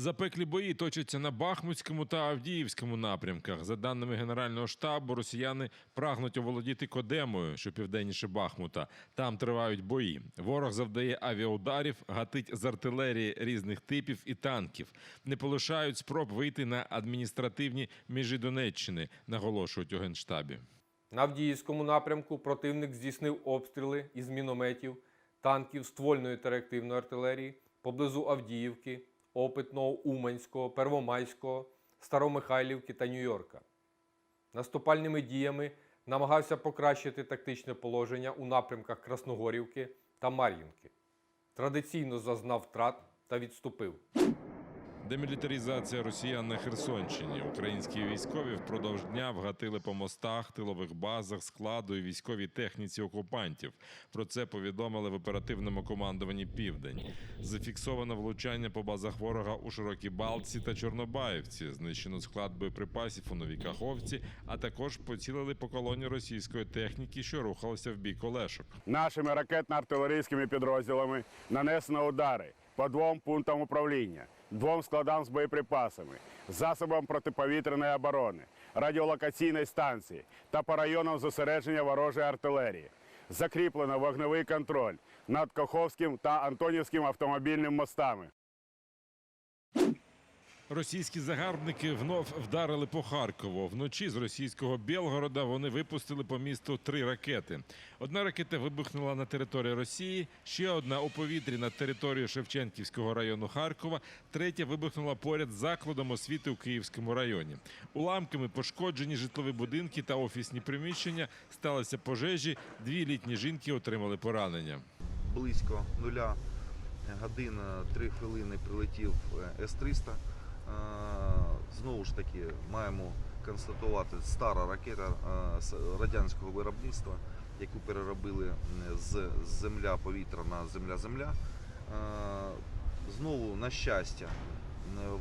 Запеклі бої точаться на Бахмутському та Авдіївському напрямках. За даними Генерального штабу, росіяни прагнуть оволодіти Кодемою, що південніше Бахмута. Там тривають бої. Ворог завдає авіаударів, гатить з артилерії різних типів і танків. Не полишають спроб вийти на адміністративні межі Донеччини, наголошують у генштабі. На Авдіївському напрямку противник здійснив обстріли із мінометів, танків ствольної та реактивної артилерії поблизу Авдіївки, Опитного, Уманського, Первомайського, Старомихайлівки та Нью-Йорка. Наступальними діями намагався покращити тактичне положення у напрямках Красногорівки та Мар'їнки. Традиційно зазнав втрат та відступив. Демілітаризація росіян на Херсонщині. Українські військові впродовж дня вгатили по мостах, тилових базах, складу і військовій техніці окупантів. Про це повідомили в оперативному командуванні Південь. Зафіксовано влучання по базах ворога у Широкій Балтці та Чорнобаївці. Знищено склад боєприпасів у Новій Каховці, а також поцілили по колоні російської техніки, що рухалася в бік Олешок. Нашими ракетно-артилерійськими підрозділами нанесено удари по двом пунктам управління, двом складам з боєприпасами, засобам протиповітряної оборони, радіолокаційної станції та по районам зосередження ворожої артилерії. Закріплено вогневий контроль над Каховським та Антонівським автомобільним мостами. Російські загарбники внов вдарили по Харкову. Вночі з російського Білгорода вони випустили по місту три ракети. Одна ракета вибухнула на території Росії, ще одна у повітрі над територією Шевченківського району Харкова, третя вибухнула поряд з закладом освіти у Київському районі. Уламками пошкоджені житлові будинки та офісні приміщення. Сталися пожежі. Дві літні жінки отримали поранення. близько нуля годин 3 хвилини прилетів е, С-300. Е, Знову ж таки, маємо констатувати стара ракета е, радянського виробництва, яку переробили з земля-повітря на земля-земля. Е, Знову, на щастя,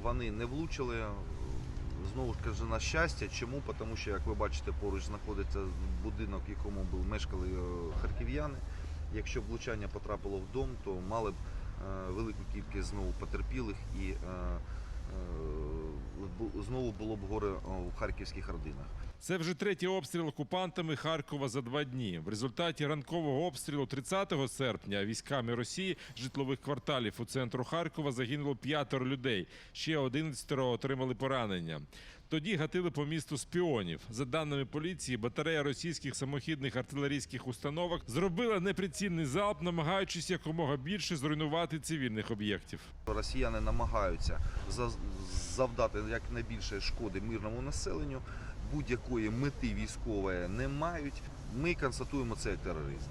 вони не влучили. Знову ж кажу, на щастя. Чому? Тому що, як ви бачите, поруч знаходиться будинок, в якому мешкали харків'яни. Якщо б влучання потрапило в дом, то мали б велику кількість знову потерпілих і знову було б горе в харківських родинах. Це вже третій обстріл окупантами Харкова за два дні. В результаті ранкового обстрілу 30 серпня військами Росії житлових кварталів у центру Харкова загинуло п'ятеро людей. Ще 11 отримали поранення. Тоді гатили по місту спіонів. За даними поліції, батарея російських самохідних артилерійських установок зробила неприцільний залп, намагаючись якомога більше зруйнувати цивільних об'єктів. Росіяни намагаються за- завдати якнайбільше шкоди мирному населенню. Будь-якої мети військової не мають. Ми констатуємо це як тероризм.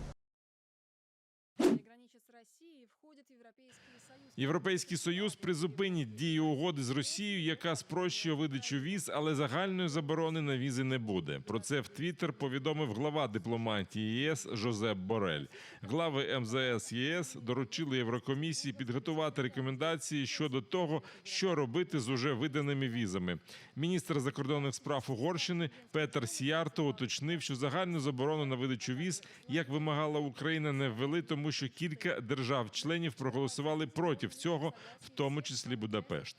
Європейський союз призупинить дію угоди з Росією, яка спрощує видачу віз, але загальної заборони на візи не буде. Про це в Твіттер повідомив глава дипломатії ЄС Жозеп Борель. Глави МЗС ЄС доручили Єврокомісії підготувати рекомендації щодо того, що робити з уже виданими візами. Міністр закордонних справ Угорщини Петер Сіярто уточнив, що загальну заборону на видачу віз, як вимагала Україна, не ввели, тому що кілька держав-членів проголосували проти цього, в тому числі Будапешт.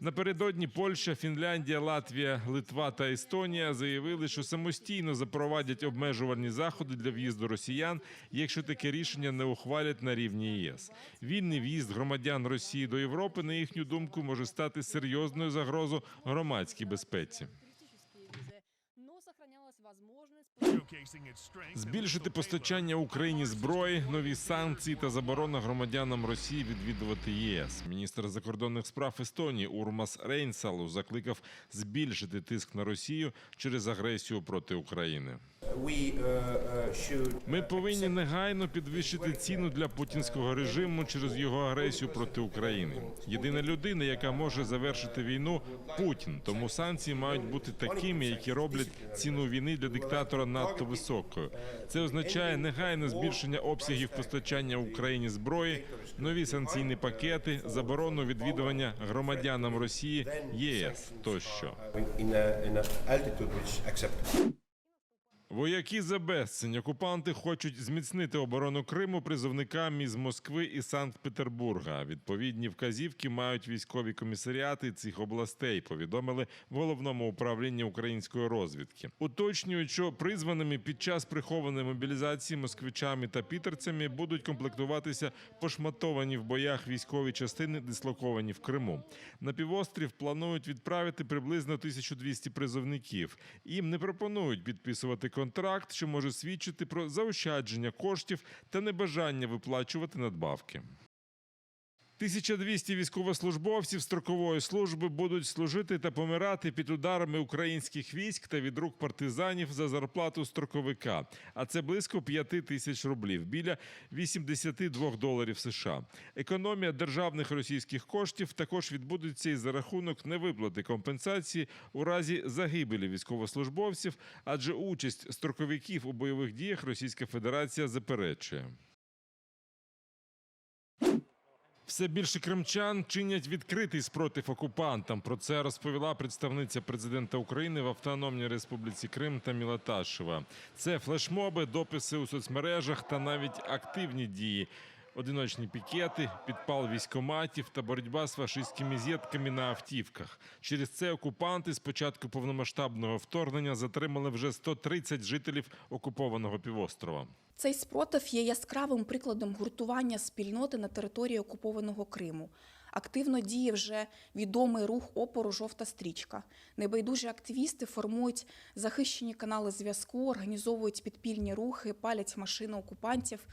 Напередодні Польща, Фінляндія, Латвія, Литва та Естонія заявили, що самостійно запровадять обмежувальні заходи для в'їзду росіян, якщо таке рішення не ухвалять на рівні ЄС. Вільний в'їзд громадян Росії до Європи, на їхню думку, може стати серйозною загрозою громадській безпеці. Збільшити постачання Україні зброї, нові санкції та заборона громадянам Росії відвідувати ЄС. Міністр закордонних справ Естонії Урмас Рейнсалу закликав збільшити тиск на Росію через агресію проти України. Ми повинні негайно підвищити ціну для путінського режиму через його агресію проти України. Єдина людина, яка може завершити війну, Путін. Тому санкції мають бути такими, які роблять ціну війни для диктатора надто високою. Це означає негайне збільшення обсягів постачання Україні зброї, нові санкційні пакети, заборону відвідування громадянам Росії ЄС тощо. Вояки за безцінь. Окупанти хочуть зміцнити оборону Криму призовниками із Москви і Санкт-Петербурга. Відповідні вказівки мають військові комісаріати цих областей. Повідомили в головному управлінні української розвідки. Уточнюють, що призваними під час прихованої мобілізації москвичами та пітерцями будуть комплектуватися пошматовані в боях військові частини, дислоковані в Криму. На півострів планують відправити приблизно 1200 призовників. Їм не пропонують підписувати контракт, що може свідчити про заощадження коштів та небажання виплачувати надбавки. 1200 військовослужбовців строкової служби будуть служити та помирати під ударами українських військ та від рук партизанів за зарплату строковика. А це близько 5 тисяч рублів, біля 82 доларів США. Економія державних російських коштів також відбудеться і за рахунок невиплати компенсації у разі загибелі військовослужбовців, адже участь строковиків у бойових діях Російська Федерація заперечує. Все більше кримчан чинять відкритий спротив окупантам. Про це розповіла представниця президента України в Автономній Республіці Крим Таміла Ташева. Це флешмоби, дописи у соцмережах та навіть активні дії. Одиночні пікети, підпал військоматів та боротьба з фашистськими зєтками на автівках. Через це окупанти з початку повномасштабного вторгнення затримали вже 130 жителів окупованого півострова. Цей спротив є яскравим прикладом гуртування спільноти на території окупованого Криму. Активно діє вже відомий рух опору Жовта стрічка. Небайдужі активісти формують захищені канали зв'язку, організовують підпільні рухи, палять машини окупантів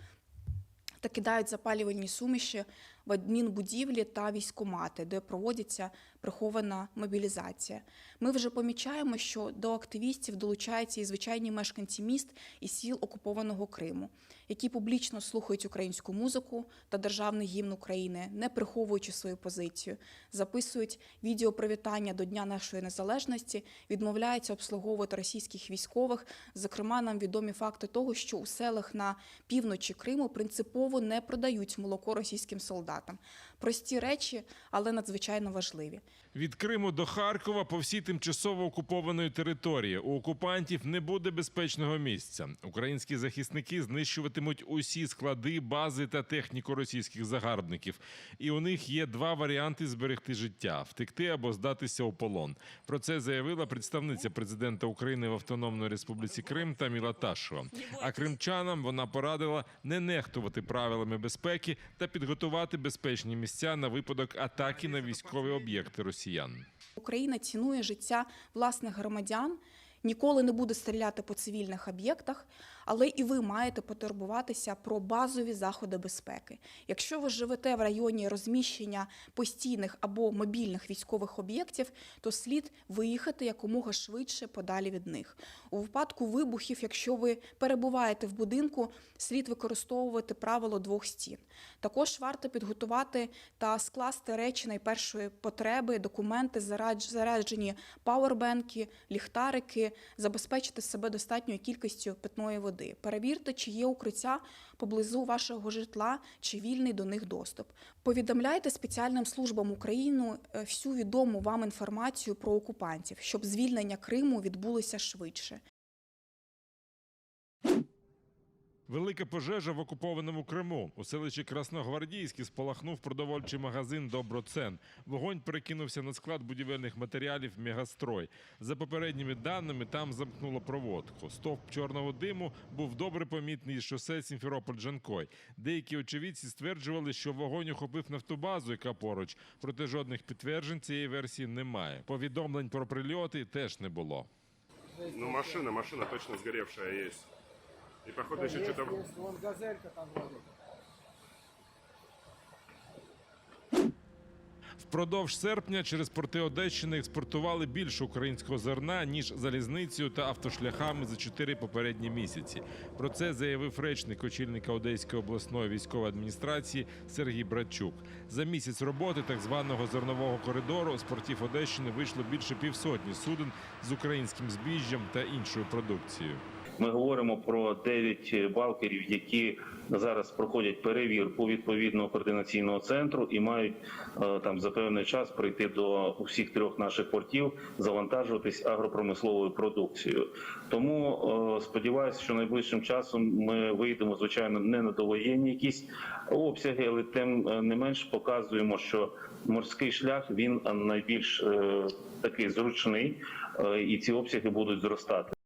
та кидають запалювальні суміші в адмінбудівлі та військомати, де проводиться прихована мобілізація. Ми вже помічаємо, що до активістів долучаються і звичайні мешканці міст і сіл окупованого Криму, які публічно слухають українську музику та державний гімн України, не приховуючи свою позицію, записують відео привітання до Дня нашої незалежності, відмовляються обслуговувати російських військових. Зокрема, нам відомі факти того, що у селах на півночі Криму принципово не продають молоко російським солдатам. Прості речі, але надзвичайно важливі. Від Криму до Харкова по всій тимчасово окупованої території у окупантів не буде безпечного місця. Українські захисники знищуватимуть усі склади, бази та техніку російських загарбників. І у них є два варіанти зберегти життя: втекти або здатися у полон. Про це заявила представниця президента України в Автономній Республіці Крим Таміла Ташева. А кримчанам вона порадила не нехтувати правилами безпеки та підготувати безпечні місця на випадок атаки на військові об'єкти росіян. Україна цінує життя власних громадян, ніколи не буде стріляти по цивільних об'єктах, але і ви маєте потурбуватися про базові заходи безпеки. Якщо ви живете в районі розміщення постійних або мобільних військових об'єктів, то слід виїхати якомога швидше подалі від них. У випадку вибухів, якщо ви перебуваєте в будинку, слід використовувати правило двох стін. Також варто підготувати та скласти речі найпершої потреби, документи, заряджені пауербенки, ліхтарики, забезпечити себе достатньою кількістю питної води. Перевірте, чи є укриття поблизу вашого житла, чи вільний до них доступ. Повідомляйте спеціальним службам України е, всю відому вам інформацію про окупантів, щоб звільнення Криму відбулося швидше. Велика пожежа в окупованому Криму. У селищі Красногвардійське спалахнув продовольчий магазин Доброцен. Вогонь перекинувся на склад будівельних матеріалів Мегастрой. За попередніми даними, там замкнуло проводку. Стовп чорного диму був добре помітний із шосе Сімферополь-Джанкой. Деякі очевидці стверджували, що вогонь охопив нафтобазу, яка поруч. Проте жодних підтверджень цієї версії немає. Повідомлень про прильоти теж не було. Ну, машина, машина точно сгоревшая есть. И, походу, еще что-то... Вон газелька там вроде. Впродовж серпня через порти Одещини експортували більше українського зерна ніж залізницею та автошляхами за чотири попередні місяці. Про це заявив речник очільника Одеської обласної військової адміністрації Сергій Братчук. За місяць роботи так званого зернового коридору з портів Одещини вийшло більше півсотні суден з українським збіжжям та іншою продукцією. Ми говоримо про 9 балкерів, які зараз проходять перевірку відповідного координаційного центру і мають е, там за певний час прийти до всіх трьох наших портів, завантажуватись агропромисловою продукцією. Тому е, сподіваюся, що найближчим часом ми вийдемо, звичайно, не на довоєнні якісь обсяги, але тим е, не менш показуємо, що морський шлях він найбільш такий зручний, і ці обсяги будуть зростати.